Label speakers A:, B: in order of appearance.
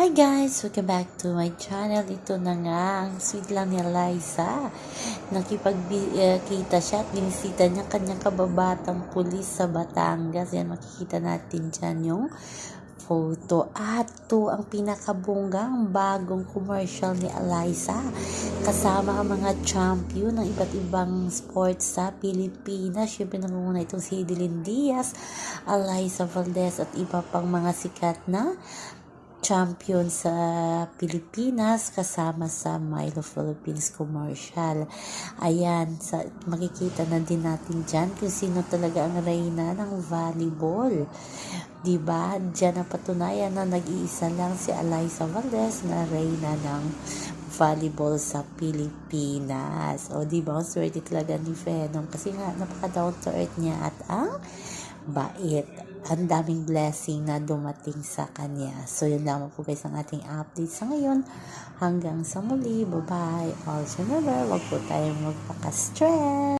A: Hi guys! Welcome back to my channel. Ito na nga, ang sweet lang ni Liza. Nakipagkita siya at binisita niya kanyang kababatang pulis sa Batangas. Yan, makikita natin dyan yung photo. At to ang pinakabunggang bagong commercial ni Eliza. Kasama ang mga champion ng iba't ibang sports sa Pilipinas. Siyempre nangunguna itong si Dylan Diaz, Eliza Valdez at iba pang mga sikat na champion sa Pilipinas kasama sa Milo Philippines commercial. Ayan, sa, makikita na din natin dyan kung sino talaga ang reyna ng volleyball. Diba? Diyan na patunayan na nag-iisa lang si Eliza Valdez na reyna ng volleyball sa Pilipinas. O diba? Ang swerte talaga ni Venom kasi nga napaka down to earth niya at ang bait. Ang daming blessing na dumating sa kanya. So, yun lamang po guys ang ating update sa ngayon. Hanggang sa muli. Bye-bye. Also, never, wag po tayong magpaka-stress.